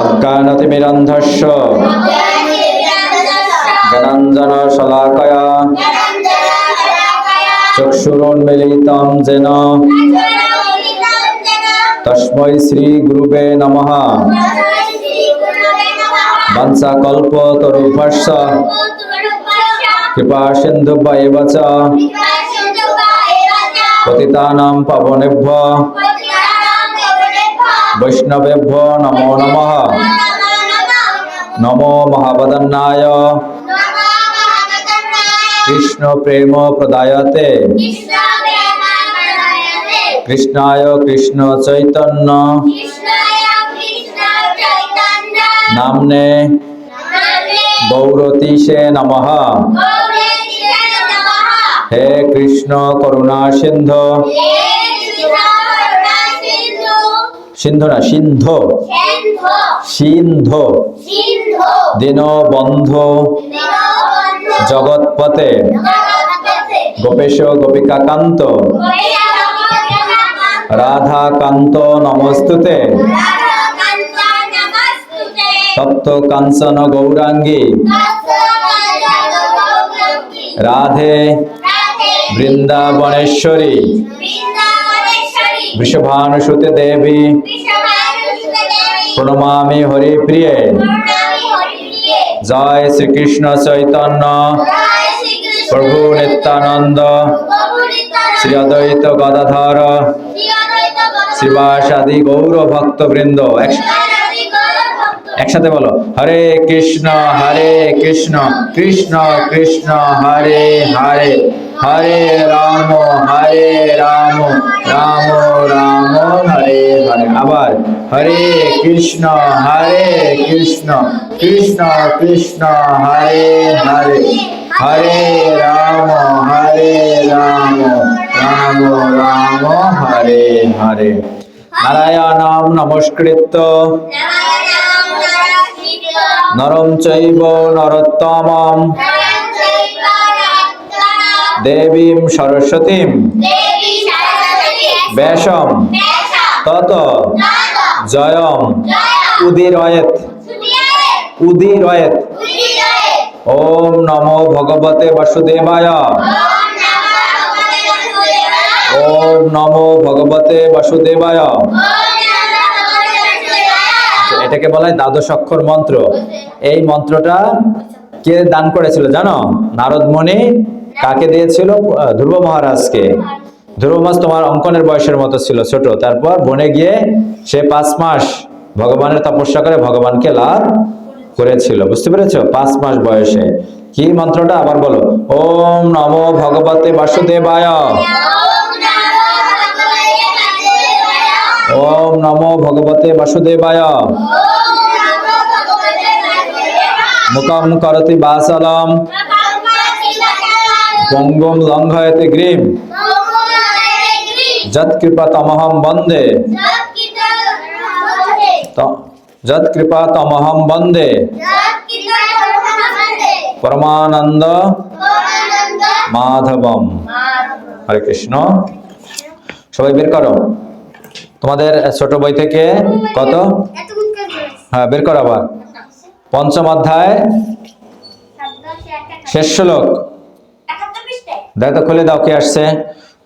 অজ্ঞানতিমিরন্ধস্য জ্ঞানাঞ্জন শলাকয়া। চক্ষুরোন্মিলিतं যেন। তস্मै শ্রী গুরুবে নমঃ। বংশকল্পতরুভ্যশ্চ কৃপা সিন্ধুভ্যেব চ পতিতানাং পাবনেভ্য। বৈষ্ণবেভ্যো নমো নমঃ। নমো মহাবদন্নায়। কৃষ্ণ প্রেম প্রদায়তে। কৃষ্ণায় কৃষ্ণ চৈতন্য। নামনে গৌরতীশে নমঃ। হে কৃষ্ণ করুণা সিন্ধু। সিন্ধু। না সিন্ধু। সিন্ধু। দীনবন্ধু। জগৎপতে গোপেশ গোপিকাকান্ত। রাধাকান্ত নমস্তুতে। তপ্ত কাঞ্চন গৌরাঙ্গী। রাধে। বৃন্দাবনেশ্বরী। বৃষভানুসুতে দেবী। প্রণমামি হরিপ্রিয়ে। জয় শ্রীকৃষ্ণ চৈতন্য। প্রভু নিত্যানন্দ। শ্রী অদ্বৈত গদাধর। শ্রীবাসাদি গৌর ভক্তবৃন্দ। এক- একসাথে বলো, হরে কৃষ্ণ হরে কৃষ্ণ কৃষ্ণ কৃষ্ণ, হরে হরে। হরে রাম হরে রাম রাম রাম হরে হরে। আবার হরে কৃষ্ণ হরে কৃষ্ণ কৃষ্ণ কৃষ্ণ হরে হরে। হরে রাম হরে রাম রাম রাম হরে হরে। নারায়ণাম নমস্কৃত নরম চৈব নরোত্তমম। দেবীম সরস্বতীম। বেশম। তত। জয়ম। উদিরয়েত। উদিরয়েত। ওম নমো ভগবতে বাসুদেবায়। ওম নমো ভগবতে বাসুদেবায়। এটাকে বলা হয় দ্বাদশ অক্ষর মন্ত্র। এই মন্ত্রটা কে দান করেছিল জানো? নারদ মুনি কাকে দিয়েছিল? ধ্রুব মহারাজকে। ধ্রুব মাস তোমার অঙ্কনের বয়সের মতো ছিল, ছোট। তারপর বনে গিয়ে সে পাঁচ মাস ভগবানের তপস্যা করে ভগবানকে লাভ করেছিল। বুঝতে পেরেছ? পাঁচ মাস বয়সে। কি মন্ত্রটা? আবার বলো। ওম নমো ভগবতে বাসুদেবায়। ওম নমো ভগবতে বাসুদেবায়। মুখম করতি বাসলম। পঙ্গম লঙ্ঘয়তে গ্রীম। যৎকৃপতমহম বন্দে। ত- যৎকৃপতমহম বন্দে। পরমানন্দ মাধবম। হরে কৃষ্ণ। সবাই বের করো। তোমাদের ছোট বই থেকে কত? হ্যাঁ বের করো আবার। পঞ্চম অধ্যায়। শেষ শ্লোক। দেখো খুলে দাও কে আসছে?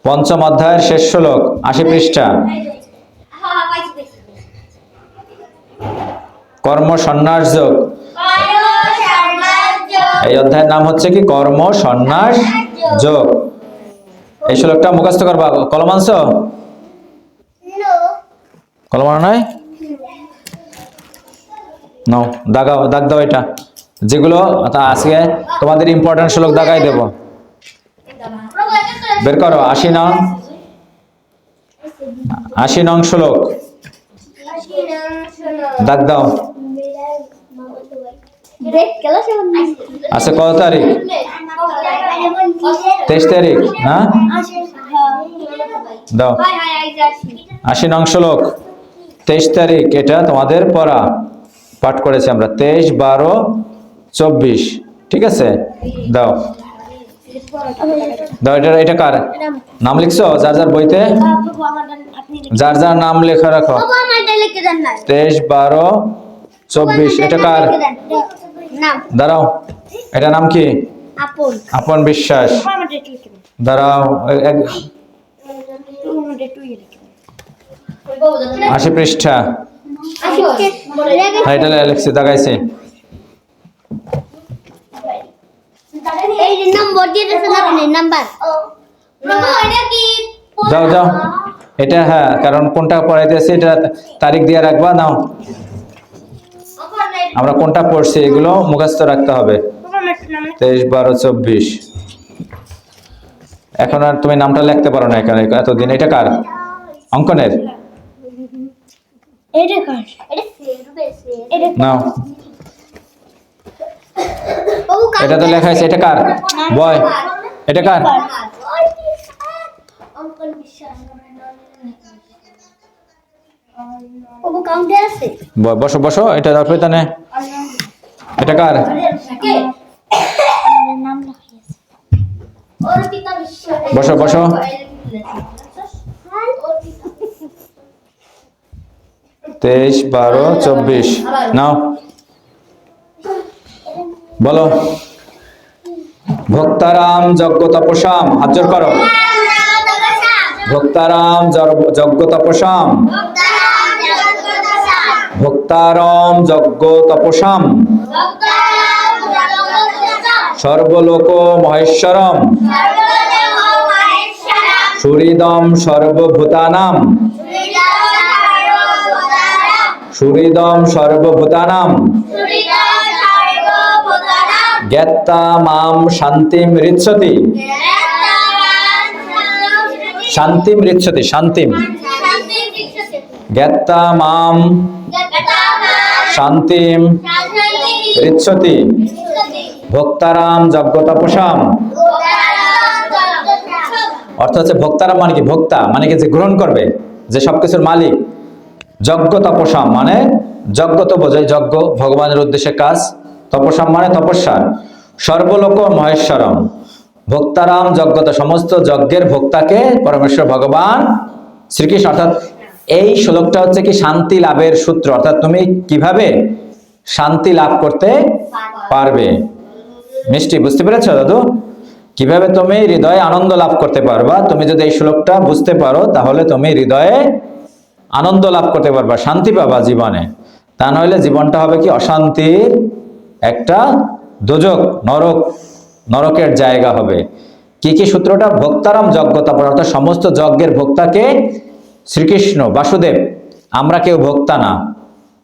পঞ্চম অধ্যায়ের শেষ শ্লোক আশি পৃষ্ঠা। কর্ম সন্ন্যাস যোগ। এই অধ্যায়ের নাম হচ্ছে কি? কর্ম সন্ন্যাস যোগ। এই শ্লোকটা মুখস্থ করবা? কলম আনছো? কলম আনো নাই? নাও দাগাও দাগ দাও এটা। যেগুলো আজকে তোমাদের ইম্পর্টেন্ট শ্লোক দাগাই দেবো। বের করো, আশি নং। আশি নং শ্লোক। দাগ দাও। আচ্ছা কত তারিখ? তেইশ তারিখ হ্যাঁ দাও। আশি নং শ্লোক। তেইশ তারিখ, এটা তোমাদের পড়া। পাঠ করেছি আমরা। তেইশ বারো চব্বিশ। ঠিক আছে? দাও। এটা এটা কার? নাম লিখছো? যার যার বইতে? যার যার নাম লেখা রাখো। তেইশ বারো চব্বিশ। এটা কার? দাঁড়াও। এটা নাম কি? আপন বিশ্বাস। দাঁড়াও। এক- আশি পৃষ্ঠা। হ্যাঁ এটা লেখছি দেখাইছি এই নম্বর দিতেছেন আপনি নাম্বার। যাও যাও এটা হ্যাঁ কারণ কোনটা পড়াইতেছি এটা তারিখ দিয়ে রাখবা নাও। আমরা কোনটা পড়ছি এগুলো মুখস্থ রাখতে হবে। তেইশ বারো চব্বিশ। এখন আর তুমি নামটা লিখতে পারো না এখানে এতদিন। এটা কার? অঙ্কনের? এটা কার? এটা নাও। এটা তো লেখা আছে এটা কার? বয়। এটা কার? বসো বসো, এটা তারপরে তানে এটা কার? বসো বসো। তেইশ, বারো, চব্বিশ। নাও। বলো। ভক্তারাম যজ্ঞ তপসাম হাত জোর করো। ভক্তারাম যজ্ঞ তপসাম ভক্তারাম যজ্ঞ তপসাম সর্বলোক মহেশ্বরম। সুহৃদম সর্বভূতানাম। সুহৃদম সর্বভূতানাম। জ্ঞাত্তা মাম শান্তিম রিচ্ছতি শান্তিম রিচ্ছতি শান্তিম জ্ঞাত্তা মাম শান্তিম রিচ্ছতি ভক্তারাম যজ্ঞ তপসাম অর্থ হচ্ছে ভক্তারাম মানে কি? ভক্তা মানে কি যে গ্রহণ করবে, যে সবকিছুর মালিক। যজ্ঞ তপসাম মানে যজ্ঞ তো বোঝায় যজ্ঞ ভগবানের উদ্দেশ্যে কাজ তপসাম মানে তপস্যা সর্বলোক মহেশ্বরম। ভক্তারাম যজ্ঞত সমস্ত যজ্ঞের ভোক্তাকে পরমেশ্বর ভগবান শ্রীকৃষ্ণ। অর্থাৎ এই শ্লোকটা হচ্ছে কি শান্তি লাভের সূত্র। অর্থাৎ তুমি কীভাবে শান্তি লাভ করতে পারবে? মিষ্টি, বুঝতে পেরেছ দাদু? কীভাবে তুমি হৃদয়ে আনন্দ লাভ করতে পারবা? তুমি যদি এই শ্লোকটা বুঝতে পারো, তাহলে তুমি হৃদয়ে আনন্দ লাভ করতে পারবা, শান্তি পাবা জীবনে। তা নইলে জীবনটা হবে কি অশান্তির একটা দোজক নরক নরকের জায়গা হবে। কি কি সূত্রটা? ভক্তারাম যজ্ঞতা অর্থাৎ সমস্ত যজ্ঞের ভোক্তাকে শ্রীকৃষ্ণ বাসুদেব। আমরা কেউ ভোক্তা না।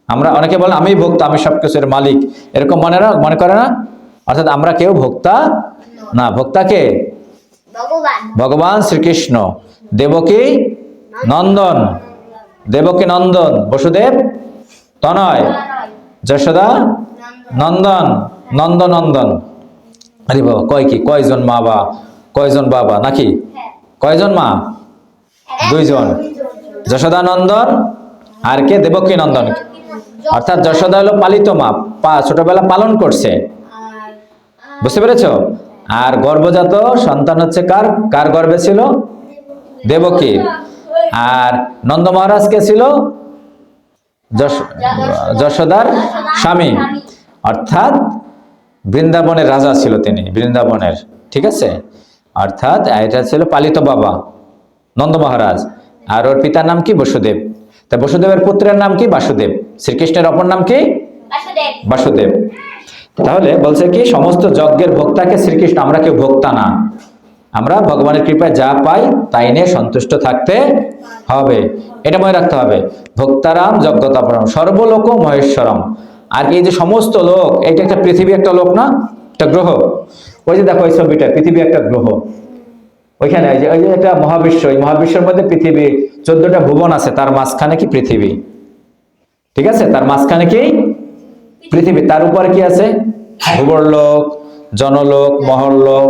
আমরা অনেকে বলে আমি ভোক্তা আমি সবকিছুর মালিক। এরকম মনে না মনে করে না? অর্থাৎ আমরা কেউ ভোক্তা না। ভোক্তাকে ভগবান। ভগবান শ্রীকৃষ্ণ। দেবকী নন্দন। দেবকী নন্দন? বসুদেব? তনয়। যশোদা? নন্দন, নন্দনন্দন। আরে বাবা, কয় কি? কয়জন মা বা? কয়জন বাবা? নাকি? কয়জন মা? দুইজন। যশোদা নন্দন আর কে? দেবকী নন্দন অর্থাৎ যশোদা হলো পালিত মা। পা, ছোটবেলা পালন করছে। বুঝতে পেরেছ? আর গর্ভজাত সন্তান হচ্ছে কার? কার গর্ভে ছিল? দেবকীর আর নন্দ মহারাজ কে ছিল? যশ- যশোদার স্বামী। অর্থাৎ বৃন্দাবনের রাজা ছিল তিনি বৃন্দাবনের ঠিক আছে? অর্থাৎ এটা ছিল পালিত বাবা নন্দ মহারাজ। আর ওর পিতার নাম কি? বসুদেব। তা বসুদেবের পুত্রের নাম কি? বাসুদেব। শ্রীকৃষ্ণের অপর নাম কি? বাসুদেব। তাহলে বলছে কি সমস্ত যজ্ঞের ভোক্তাকে শ্রীকৃষ্ণ আমরা কেউ ভোক্তা না। আমরা ভগবানের কৃপায় যা পাই তাই নিয়ে সন্তুষ্ট থাকতে হবে। এটা মনে রাখতে হবে। ভক্তারাম যজ্ঞতাপরম সর্বলোক মহেশ্বরম। আর এই যে সমস্ত লোক, এটা একটা পৃথিবী একটা লোক না? একটা গ্রহ। ওই যে দেখো এই ছবিটা, পৃথিবী একটা গ্রহ। ওইখানে এই যে, ওই যে একটা মহাবিশ্ব, এই মহাবিশ্বের মধ্যে পৃথিবী, চোদ্দটা ভুবন আছে, তার মাঝখানে কি পৃথিবী? ঠিক আছে? তার মাঝখানে কি? পৃথিবী। তার উপরে কি আছে? ভূবরলোক জনলোক মহরলোক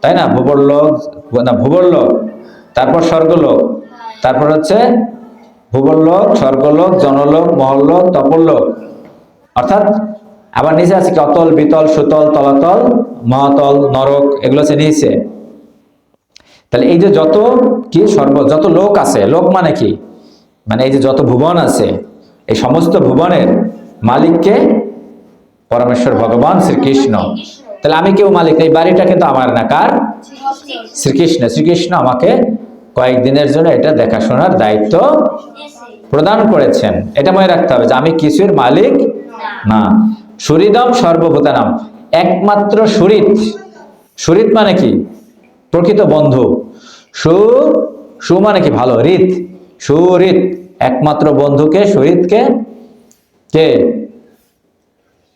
তাই না? ভূবরলোক না ভূবরলোক তারপর স্বর্গলোক, তারপর হচ্ছে ভূবরলোক স্বর্গলোক, জনলোক মহরলোক তপরলোক অর্থাৎ আবার নিচে আছে কি? অতল বিতল সুতল তলাতল মহাতল নরক এগুলো হচ্ছে নিচে। তাহলে এই যে যত কি? সর্ব যত লোক আছে লোক মানে কি? মানে এই যে যত ভুবন আছে এই সমস্ত ভুবনের মালিককে পরমেশ্বর ভগবান শ্রীকৃষ্ণ। তাহলে আমি কেউ মালিক এই বাড়িটা কিন্তু আমার না। কার? শ্রীকৃষ্ণ। শ্রীকৃষ্ণ আমাকে কয়েকদিনের জন্য এটা দেখাশোনার দায়িত্ব প্রদান করেছেন। এটা মনে রাখতে হবে যে আমি কিছুর মালিক না। সুরিদম সর্বভূতানাম একমাত্র সুরিত সুরিত মানে কি? প্রকৃত বন্ধু। সু সু মানে কি? ভালো। রিত সুরিত একমাত্র বন্ধুকে সুরিতকে কে?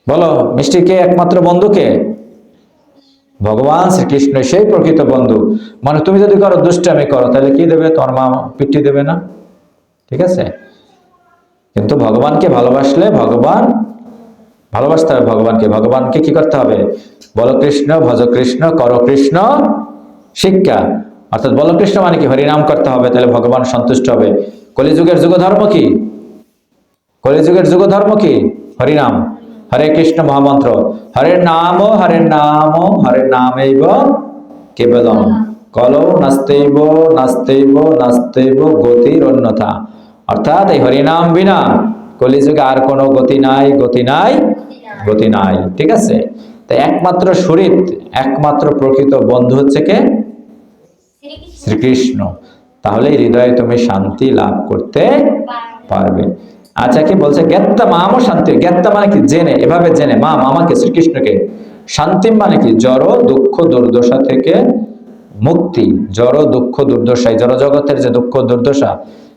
বলো, মিষ্টি কে? একমাত্র বন্ধুকে? ভগবান শ্রীকৃষ্ণ সেই প্রকৃত বন্ধু। মানে তুমি যদি করো, দুষ্টামি করো, তাহলে কি দেবে? তোমার মা পিটি দেবে না? ঠিক আছে? কিন্তু ভগবানকে ভালোবাসলে ভগবান ভালোবাসতে হবে ভগবানকে। ভগবানকে কি করতে হবে? বল কৃষ্ণ, ভজ কৃষ্ণ, কর কৃষ্ণ, শিক্ষা। অর্থাৎ বল কৃষ্ণ মানে কি? হরিনাম করতে হবে, তাহলে ভগবান সন্তুষ্ট হবে। কলিযুগের যুগ ধর্ম কি? কলিযুগের যুগ ধর্ম কি? হরিনাম। হরে কৃষ্ণ মহামন্ত্র। হরে নাম হরে নাম, হরে নামেব কেবলম। কলৌ নাস্তেইব নাস্তেইব নাস্তেইব গতির অন্যথা অর্থাৎ এই হরিনাম বিনা কলিযুগে আর কোনো গতি নাই গতি নাই। গতি নাই ঠিক আছে? তাই একমাত্র সুরিত একমাত্র প্রকৃত বন্ধু হচ্ছে কে? শ্রীকৃষ্ণ। তাহলে হৃদয়ে তুমি শান্তি লাভ করতে পারবে। আচ্ছা কি বলছে? জ্ঞাত্তা মামও শান্তি। জ্ঞাত্তা মানে কি? জেনে এভাবে জেনে মা মামাকে শ্রীকৃষ্ণকে। শান্তি মানে কি? জড় দুঃখ দুর্দশা থেকে মুক্তি। জড় দুঃখ দুর্দশা। এই জড় জগতের যে দুঃখ দুর্দশা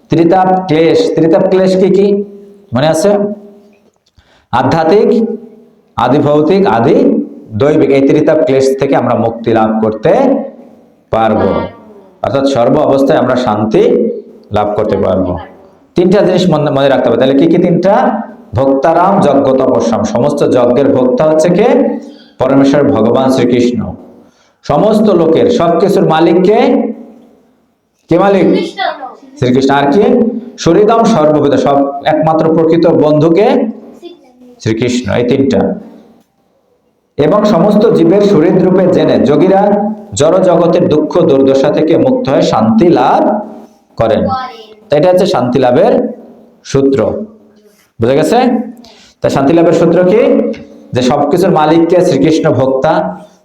ত্রিতাপ ক্লেশ। ত্রিতাপ ক্লেশ কি কি? মনে আছে? আধ্যাত্মিক আদি ভৌতিক আদি দৈবিক। এই ত্রিতাপ ক্লেশ থেকে আমরা মুক্তি লাভ করতে পারব। অর্থাৎ সর্ব অবস্থায় আমরা শান্তি লাভ করতে পারব। তিনটা জিনিস মনে রাখতে হবে। তাহলে কি কি তিনটা? ভক্তারাম যজ্ঞ তপস্যাম। সমস্ত যজ্ঞের ভোক্তা হচ্ছে কে? পরমেশ্বর ভগবান শ্রীকৃষ্ণ। সমস্ত লোকের সবকিছুর মালিককে কে? মালিক? শ্রীকৃষ্ণ। আর কি? শরীরদাম সর্ববিধ সব একমাত্র প্রকৃত বন্ধুকে শ্রীকৃষ্ণ এই তিনটা। এবং সমস্ত জীবের শরীর রূপে জেনে যোগীরা জড় জগতের দুঃখ দুর্দশা থেকে মুক্ত হয়ে শান্তি লাভ করেন। এটা হচ্ছে শান্তি লাভের সূত্র। বুঝা গেছে? তা শান্তি লাভের সূত্র কি? যে সবকিছুর মালিককে শ্রীকৃষ্ণ ভোক্তা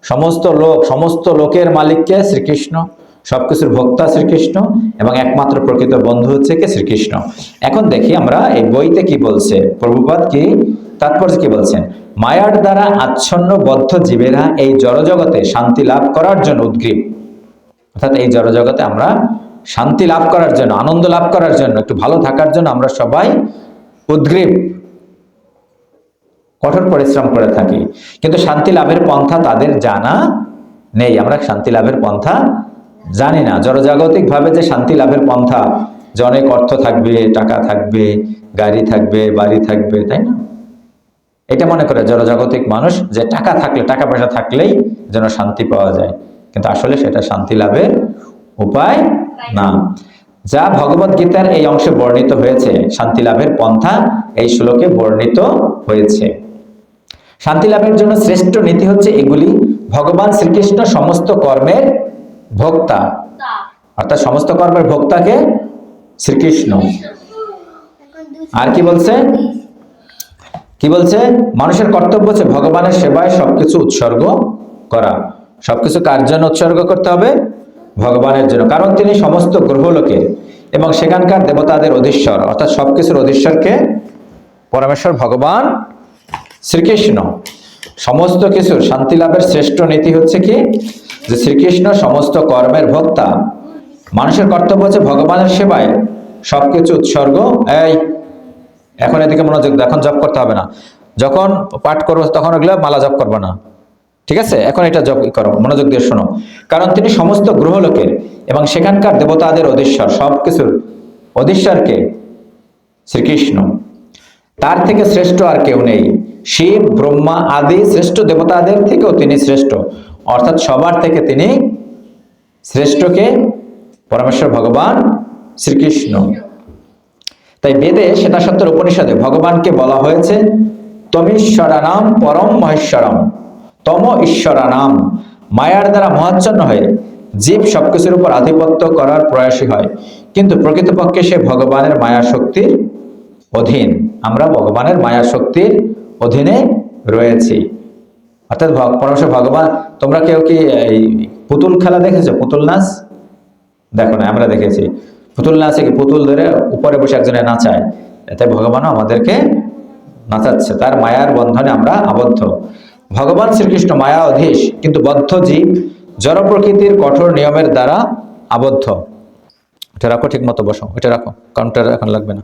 সমস্ত লোক সমস্ত লোকের মালিককে শ্রীকৃষ্ণ সবকিছুর ভোক্তা শ্রীকৃষ্ণ এবং একমাত্র প্রকৃত বন্ধু হচ্ছে কে? শ্রীকৃষ্ণ। এখন দেখি আমরা এই বইতে কি বলছে। প্রভুপাদ কি তাৎপর্য কি বলছেন? মায়ার দ্বারা আচ্ছন্ন বদ্ধ জীবেরা এই জড়জগতে শান্তি লাভ করার জন্য উদ্গ্রীব। অর্থাৎ এই জড়জগতে আমরা শান্তি লাভ করার জন্য, আনন্দ লাভ করার জন্য, একটু ভালো থাকার জন্য আমরা সবাই উদ্গ্রীব। কঠোর পরিশ্রম করে থাকি। কিন্তু শান্তি লাভের পন্থা তাদের জানা নেই। আমরা শান্তি লাভের পন্থা জানি না। জড়জাগতিক ভাবে যে শান্তি লাভের পন্থা, যে অনেক অর্থ থাকবে, টাকা থাকবে, গাড়ি থাকবে, বাড়ি থাকবে, তাই না? এটা মনে করে জড়জাগতিক মানুষ যে টাকা থাকলে, টাকা পয়সা থাকলেই যেন শান্তি পাওয়া যায়। কিন্তু আসলে সেটা শান্তি লাভের উপায় না। যা ভগবত গীতার এই অংশে বর্ণিত হয়েছে, শান্তি লাভের পন্থা এই শ্লোকে বর্ণিত হয়েছে। শান্তি লাভের জন্য শ্রেষ্ঠ নীতি হচ্ছে এগুলি, ভগবান শ্রীকৃষ্ণ সমস্ত কর্মের ভোক্তা। অর্থাৎ সমস্ত কর্মের ভোক্তাকে শ্রীকৃষ্ণ। আর কি বলছে? কি বলছে? মানুষের কর্তব্য হচ্ছে ভগবানের সেবায় সবকিছু উৎসর্গ করা। সবকিছু কার জন্য উৎসর্গ করতে হবে? ভগবানের জন্য। কারণ তিনি সমস্ত গ্রহলোকে এবং সেখানকার দেবতাদের অধীশ্বর, অর্থাৎ সবকিছুর অধীশ্বরকে পরমেশ্বর ভগবান শ্রীকৃষ্ণ। সমস্ত কিছুর শান্তি লাভের শ্রেষ্ঠ নীতি হচ্ছে কি? যে শ্রীকৃষ্ণ সমস্ত কর্মের ভোক্তা। মানুষের কর্তব্য হচ্ছে ভগবানের সেবায় সবকিছু উৎসর্গ। এই এখন এদিকে মনোযোগ দাও, এখন জব করতে হবে না। যখন পাঠ করব তখন ওগুলো মালা জপ করব না। ঠিক আছে? এখন এটা জপ করো মনোযোগ দিয়ে শোনো। কারণ তিনি সমস্ত গ্রহলোকের এবং সেখানকার দেবতাদের অধীশ্বর সবকিছুর অধীশ্বরকে শ্রীকৃষ্ণ। তার থেকে শ্রেষ্ঠ আর কেউ নেই। শিব ব্রহ্মা আদি শ্রেষ্ঠ দেবতাদের থেকেও তিনি শ্রেষ্ঠ। অর্থাৎ সবার থেকে তিনি শ্রেষ্ঠকে পরমেশ্বর ভগবান শ্রীকৃষ্ণ। তাই বেদে সেটা সত্তর উপনিষদে ভগবানকে বলা হয়েছে, তমীশ্বরানাম পরম মহেশ্বরম, তম ঈশ্বরানাম। মায়ার দ্বারা মহাচ্ছন্ন হয়ে জীব সবকিছুর উপর আধিপত্য করার প্রয়াসী হয়। কিন্তু প্রকৃতপক্ষে সে ভগবানের মায়া শক্তির অধীন। আমরা ভগবানের মায়া শক্তির অধীনে রয়েছি। অর্থাৎ পরমেশ্বর ভগবান, তোমরা কেউ কি এই পুতুল খেলা দেখেছ? পুতুল নাচ? দেখো না, আমরা দেখেছি। পুতুল নাচে কি? পুতুল ধরে উপরে বসে একজনে নাচায়। এতে ভগবানও আমাদেরকে নাচাচ্ছে। তার মায়ার বন্ধনে আমরা আবদ্ধ। ভগবান শ্রীকৃষ্ণ মায়া অধীশ, কিন্তু বদ্ধ জীব জড় প্রকৃতির কঠোর নিয়মের দ্বারা আবদ্ধ। এটা রাখো ঠিক মতো, বসো। এটা রাখো। কাউন্টার এখন লাগবে না।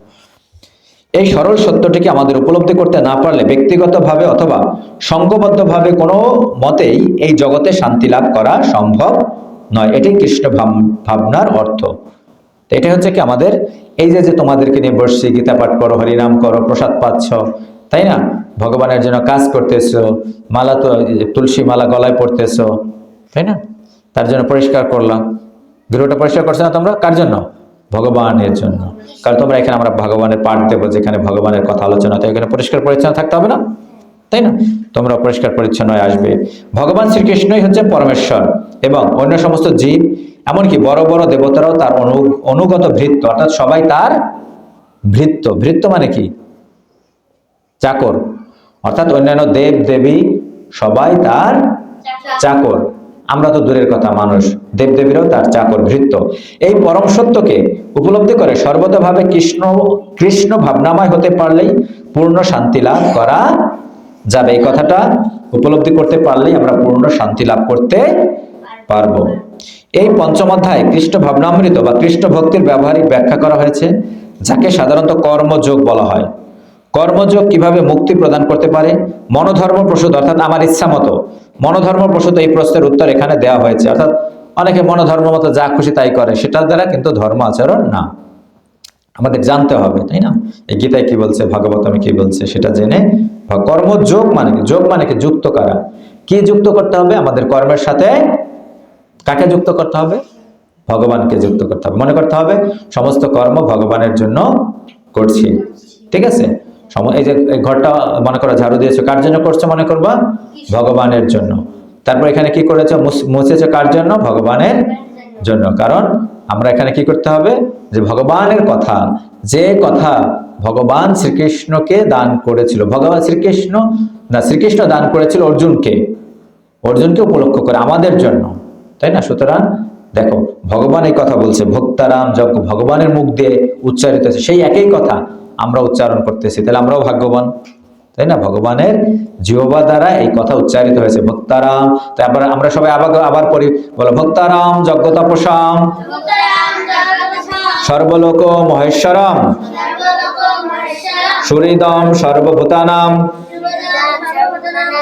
এই সরল সত্যটিকে আমাদের উপলব্ধি করতে না পারলে ব্যক্তিগতভাবে অথবা সংঘবদ্ধভাবে কোনো মতেই এই জগতে শান্তি লাভ করা সম্ভব নয়। এটি কৃষ্ণ ভাব- ভাবনার অর্থ। তো এটা হচ্ছে কি আমাদের, এই যে যে তোমাদেরকে নিয়ে বসছি, গীতা পাঠ করো, হরিনাম করো, প্রসাদ পাচ্ছ, তাই না? ভগবানের জন্য কাজ করতেছো, মালা তো তুলসী মালা গলায় পড়তেছো, তাই না? তার জন্য পরিষ্কার করলাম। গৃহটা পরিষ্কার করছ না তোমরা? কার জন্য? ভগবানের জন্য। কারণ তোমরা এখানে আমরা ভগবানের পাঠ দেবো, যেখানে ভগবানের কথা আলোচনা তো এখানে পরিষ্কার পরিচ্ছন্ন থাকতে হবে না? তাই না? তোমরা পরিষ্কার পরিচ্ছন্ন আসবে। ভগবান শ্রীকৃষ্ণই হচ্ছে পরমেশ্বর এবং অন্য সমস্ত জীব এমনকি বড় বড় দেবতারাও তার অনু, অনুগত ভৃত্য, অর্থাৎ সবাই তার ভৃত্য। ভৃত্য মানে কি? চাকর। অর্থাৎ অন্যান্য দেব, দেবী সবাই তার চাকর। আমরা তো দূরের কথা, মানুষ। দেবদেবীরাও তার চাকর, ভৃত্য। এই পরম সত্যকে উপলব্ধি করে সর্বতভাবে কৃষ্ণ কৃষ্ণ ভাবনাময় হতে পারলেই পূর্ণ শান্তি লাভ করা যাবে। এই কথাটা উপলব্ধি করতে পারলেই আমরা পূর্ণ শান্তি লাভ করতে পারব। এই পঞ্চম অধ্যায় কৃষ্ণ ভাবনামৃত বা কৃষ্ণ ভক্তির ব্যবহারিক ব্যাখ্যা করা হয়েছে, যাকে সাধারণত কর্মযোগ বলা হয়। কর্মযোগ কীভাবে মুক্তি প্রদান করতে পারে? মনোধর্ম প্রসূত অর্থাৎ আমার ইচ্ছা মতো। মনোধর্ম প্রসূত এই প্রশ্নের উত্তর এখানে দেওয়া হয়েছে। অর্থাৎ অনেকে মনোধর্ম মতো যা খুশি তাই করে, সেটার দ্বারা কিন্তু ধর্ম আচরণ না। আমাদের জানতে হবে, তাই না? এই গীতায় কি বলছে, ভাগবতমে কি বলছে, সেটা জেনে কর্মযোগ মানে যোগ মানে কি? যুক্ত করা। কি যুক্ত করতে হবে? আমাদের কর্মের সাথে কাকে যুক্ত করতে হবে? ভগবানকে যুক্ত করতে হবে। মনে করতে হবে, সমস্ত কর্ম ভগবানের জন্য করছি। ঠিক আছে? এই যে ঘরটা মনে করো ঝাড়ু দিয়েছ, কার জন্য করছ মনে করবা? ভগবানের জন্য। তারপর এখানে কি করেছ? মুছ- মুছেছো কার জন্য? ভগবানের জন্য। কারণ আমরা এখানে কি করতে হবে? যে ভগবানের কথা, যে কথা ভগবান শ্রীকৃষ্ণকে দান করেছিল। ভগবান শ্রীকৃষ্ণ, না, শ্রীকৃষ্ণ দান করেছিল অর্জুনকে। অর্জুনকে উপলক্ষ করে, আমাদের জন্য। তাই না? সুতরাং দেখো ভগবান এই কথা বলছে ভক্তারাম যজ্ঞ ভগবানের মুখ দিয়ে উচ্চারিত হচ্ছে সেই একই কথা আমরা উচ্চারণ করতেছি তাহলে আমরাও ভাগ্যবান তাই না? ভগবানের জিহবা দ্বারা এই কথা উচ্চারিত হয়েছে ভক্তারাম। আবার আমরা সবাই আবার আবার পড়ি বলো ভক্তারাম যজ্ঞ তপসাম সর্বলোক মহেশ্বরম সুহৃদম সর্বভূতানাম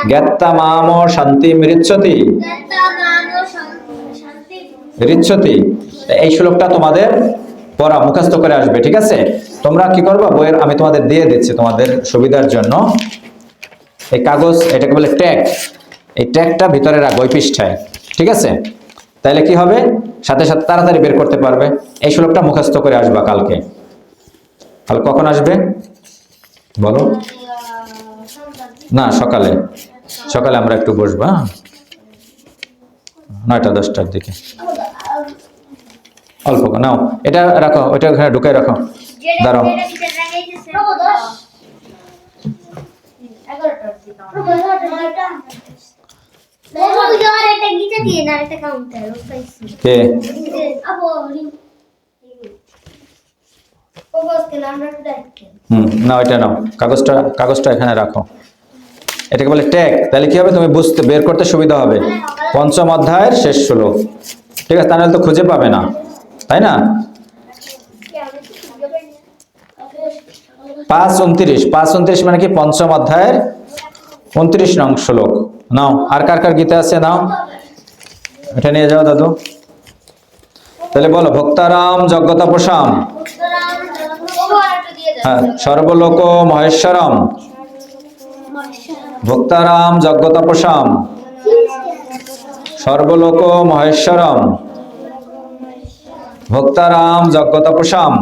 জ্ঞাত্তামাম শান্তি মৃচ্ছতি রিচ্ছতি? এই শ্লোকটা তোমাদের পড়া মুখস্থ করে আসবে, ঠিক আছে? তোমরা কি করবা? বইয়ের আমি তোমাদের দিয়ে দিচ্ছি তোমাদের সুবিধার জন্য। এই কাগজ, এটাকে বলে ট্যাগ। এই ট্যাগটা ভিতরে রাখব, ওই পৃষ্ঠায়, ঠিক আছে? তাহলে কি হবে? সাথে সাথে তাড়াতাড়ি বের করতে পারবে। এই শ্লোকটা মুখস্থ করে আসবা কালকে। কাল কখন আসবে? বলো। না, সকালে। সকালে আমরা একটু বসবো হ্যাঁ? নয়টা, দশটার দিকে। অল্প নাও, এটা রাখো ওইটা ওখানে ঢুকাই রাখো। দাঁড়াও। না ওইটা নাও, কাগজটা কাগজটা এখানে রাখো। এটাকে বলে ট্যাগ, তাহলে কি হবে? তুমি বুঝতে, বের করতে সুবিধা হবে। পঞ্চম অধ্যায়ের শেষ শ্লোক। ঠিক আছে, তাহলে তো খুঁজে পাবে না। তাই না? পাঁচ উনত্রিশ পাঁচ উনত্রিশ মানে কি পঞ্চম অধ্যায়ের উনত্রিশ নং শ্লোক। নাও, আর কার কার গীতা আছে? নাও। এটা নিয়ে যাও দাদু। তাহলে বলো, ভক্তারাম যজ্ঞতাপসাম হ্যাঁ সর্বলোক মহেশ্বরম। ভক্তারাম যজ্ঞতাপসাম সর্বলোক মহেশ্বরম। ভক্তারাম যজ্ঞতাপসাম।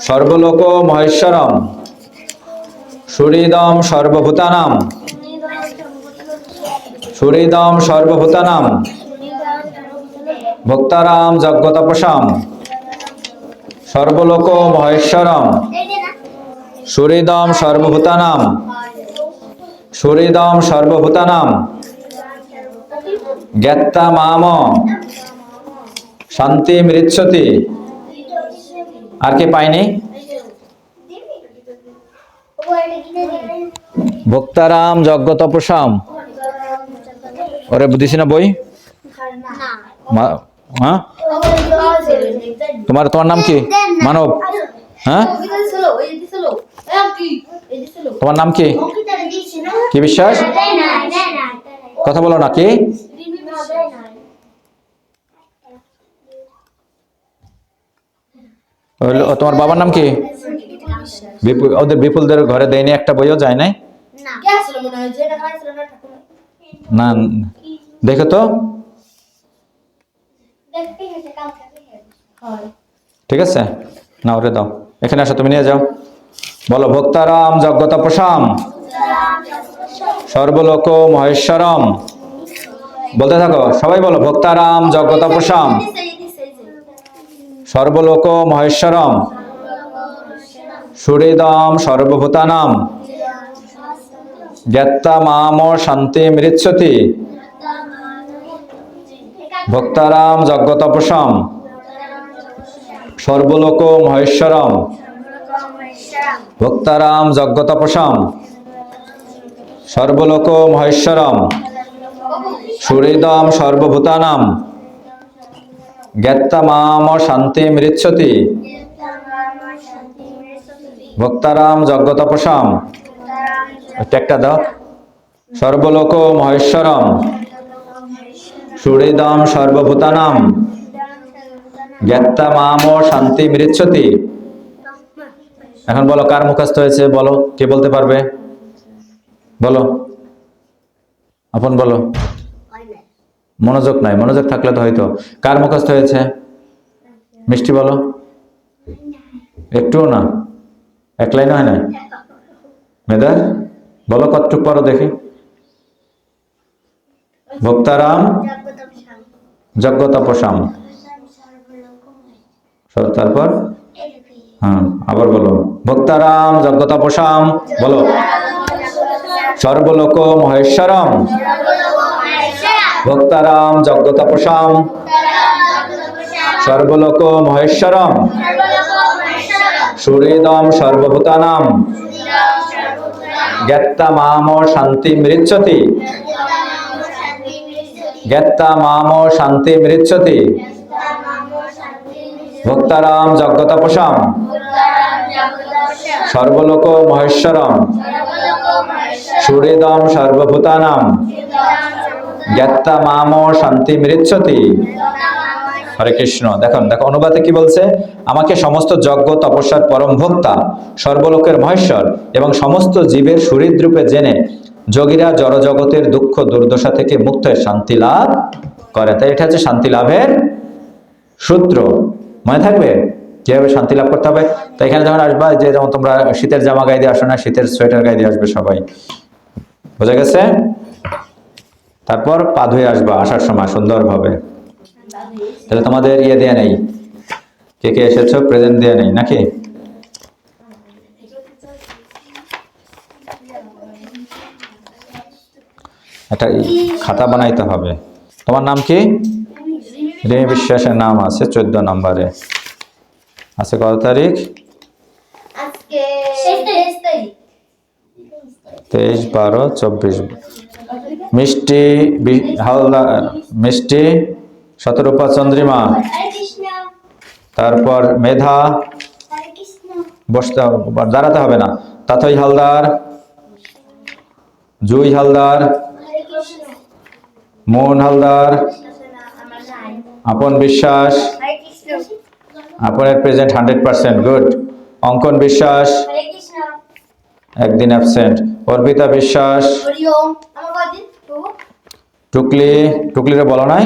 সর্বলোক মহেশ্বরম। সুহৃদম সর্বভূতানাম। সুহৃদম সর্বভূতানাম। ভক্তারাম যজ্ঞতপসাম। সর্বলোক মহেশ্বরম। সুহৃদম সর্বভূতানাম। সুহৃদম সর্বভূতানাম। জ্ঞাত্তা মাম। শান্তি মৃচ্ছতি। আর কি দিবি ভক্তারাম যজ্ঞ তপসাম ওরে বুঝিস না বই? হ্যাঁ তোমার তোমার নাম কি? মানব। হ্যাঁ? তোমার নাম কি? কি বিশ্বাস? কথা বলো না, কি দেয় না ওই- ও তোমার বাবার নাম কি? ওদের বিপুলদের ঘরে দেয়নি একটা বইও যায় নাই? না। না দেখো তো। দেখতে গেছে কালকে ঠিক আছে? না ওরে দাও। এখানে আসো তুমি নিয়ে যাও। বলো ভক্তারাম যজ্ঞতা প্রসাম সর্বলোক মহেশ্বরম। বলতে থাকো সবাই বলো ভক্তারাম যজ্ঞতা তপসাম সর্বলোক মহেশ্বরম। সুহৃদম সর্বভূতানাম। জ্ঞাত্তা মাম শান্তি মৃচ্ছতি ভক্তারাম যজ্ঞ তপসাম সর্বলোক মহেশ্বরম। ভক্তারাম যজ্ঞ তপসাম সর্বলোক মহেশ্বরম। সুহৃদম সর্বভূতানাম। জ্ঞাত্তা মাম শান্তি মৃচ্ছতি। ভক্তারাম যজ্ঞ তপসাম একটা দাও। সর্বলোক মহেশ্বরম। সুহৃদম সর্বভূতানাম। জ্ঞাত্তা মাম শান্তি মৃচ্ছতি। এখন বলো, কার মুখস্থ হয়েছে? বলো, কে বলতে পারবে? বলো। আপন বলো। মনোযোগ নাই মনোযোগ থাকলে তো হয়তো। কার মুখস্থ হয়েছে? মিষ্টি বলো। একটুও না? এক লাইন হয় না মেদার বলো কতটুক পারো দেখি। ভক্তারাম যজ্ঞ তপসাম তারপর? হ্যাঁ আবার বলো। ভক্তারাম যজ্ঞ তপসাম বলো সর্বলোক মহেশ্বরম। ভক্তারাম যজ্ঞ তপসাম সর্বলোক মহেশ্বরম। সুহৃদম সর্বভূতানাম। জ্ঞাত্তা মাম শান্তি মৃচ্ছতি। জ্ঞাত্তা মাম শান্তি মৃচ্ছতি। ভক্তারাম যজ্ঞ তপসাম সর্বলোক মহেশ্বরম। সুহৃদম সর্বভূতানাম। জ্ঞাত্তা মাম শান্তি মৃচ্ছতি। হরে কৃষ্ণ, দেখুন, দেখো, অনুবাদে কি বলছে? আমাকে সমস্ত যজ্ঞ, তপস্যার পরম ভক্তা, সর্বলোকের মহেশ্বর এবং সমস্ত জীবের সুহৃদরূপে জেনে যোগীরা জড়জগতের দুঃখ, দুর্দশা থেকে মুক্ত হয়ে শান্তি লাভ করে। তাই এটা হচ্ছে শান্তি লাভের সূত্র। মনে থাকবে? কীভাবে শান্তি লাভ করতে হবে। তো এখানে যখন আসবা, যে যেমন তোমরা শীতের জামা গায়ে দিয়ে আসো না, শীতের সোয়েটার গায়ে দিয়ে আসবে সবাই। বোঝা গেছে? তারপর পা ধুয়ে আসবা আসার সময় সুন্দরভাবে। তাহলে তোমাদের ইয়ে দেয়া নেই। কে কে এসেছ? প্রেজেন্ট দেয়া নেই নাকি? একটা খাতা বানাইতে হবে। তোমার নাম কি? রিমি বিশ্বাসের নাম আছে চোদ্দ নম্বরে। আছে কত তারিখ। তেইশ বারো চব্বিশ। মিষ্টি হালদার মিষ্টি, শতরূপা চন্দ্রিমা। তারপর মেধা। বসতে দাঁড়াতে হবে না। তাতই হালদার। জুই হালদার। মোহন হালদার। আপন বিশ্বাস। আপনের প্রেজেন্ট হান্ড্রেড পার্সেন্ট গুড অঙ্কন বিশ্বাস। একদিন অ্যাবসেন্ট অর্পিতা বিশ্বাস। টুকলি টুকলিরে বলো নাই?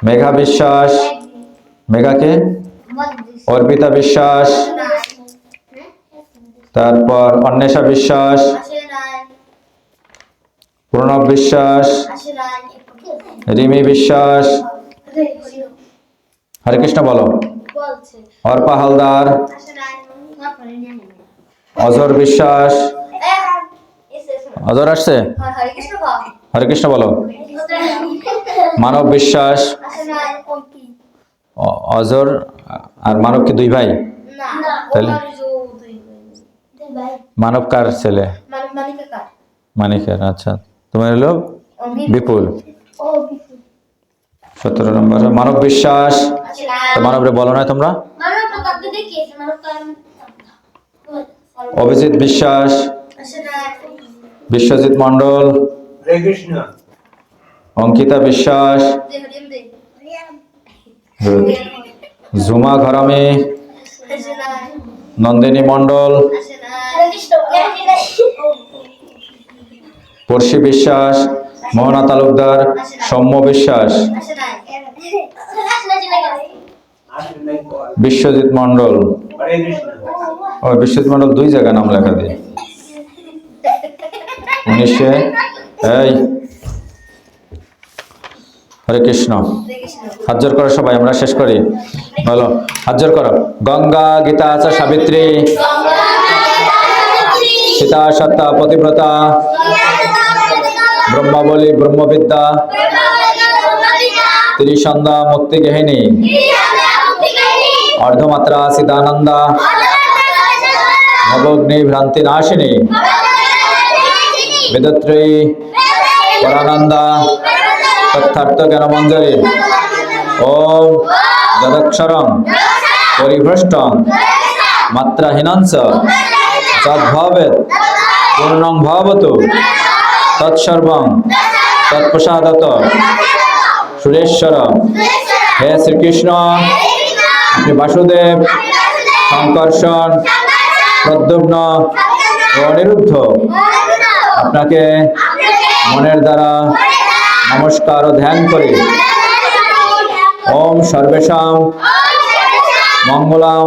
মেঘা বিশ্বাস। মেঘাকে অর্পিতা বিশ্বাস। তারপর অন্বেষা বিশ্বাস। প্রণব বিশ্বাস। রিমি বিশ্বাস। হরে কৃষ্ণ বলো। অর্পা হালদার। অজর বিশ্বাস। অজর আসছে? হরে কৃষ্ণ বলো। মানব বিশ্বাস অজর আর মানব কি দুই ভাই? তাহলে? মানব কার ছেলে? মানে মানে মানিকের আচ্ছা। তোমার হলো? বিপুল। সতেরো নম্বর মানব বিশ্বাস। মানবরে বলো না তোমরা? অভিজিৎ বিশ্বাস। বিশ্বজিৎ মণ্ডল হরে অঙ্কিতা বিশ্বাস জুমা ঘরামি নন্দিনী কৃষ্ণ পড়শি বিশ্বাস মোহনা তালুকদার সৌম্য বিশ্বাস। বিশ্বজিৎ মণ্ডল। হরে ও বিশ্বজিৎ মণ্ডল দুই জায়গায় নাম লেখা দিয়ে। উনিশে, এই। হরে কৃষ্ণ। হাজার করো সবাই, আমরা শেষ করি। বলো হাজার করো। গঙ্গা গীতা আচা সাবিত্রী। সীতা সত্তা পতিব্রতা। ব্রহ্মাবলী ব্রহ্মবিদ্যা। ত্রিসন্ধ্যা মুক্তি গেহিনী। অর্ধমাত্রা সিদানন্দা নবগ্নি ভ্রান্তি নাশিনী। বেদত্রয়ী পরানন্দা তথার্থ জ্ঞানমঞ্জরি। ওম যদক্ষরম পরিভ্রষ্টং মাত্রাহীনাংশ যদ্ভবেৎ পূর্ণং ভবতু তৎসর্বং তৎপ্রসাদত। সুরেশ্বর হে শ্রীকৃষ্ণ। আপনি বাসুদেব শঙ্কর্ষণ প্রদ্যুম্ন ও অনিরুদ্ধ। আপনাকে মনের দ্বারা নমস্কার ও ধ্যান করি ওম সর্বেশাম মঙ্গলাম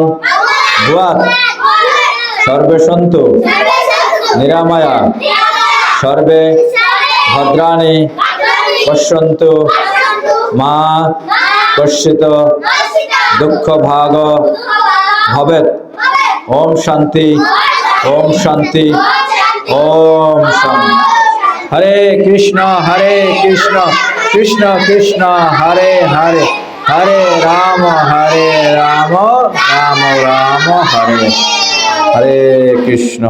ভুয়াত সর্বেসন্ত নিরাময়া সর্বে ভদ্রাণি পশ্যন্তু মা কশ্চিত দুঃখ ভাগ ভবেত ওম শান্তি ওম শান্তি। ওম শান্তি হরে কৃষ্ণ হরে কৃষ্ণ কৃষ্ণ কৃষ্ণ, হরে হরে হরে রাম হরে রাম রাম রাম, হরে হরে কৃষ্ণ।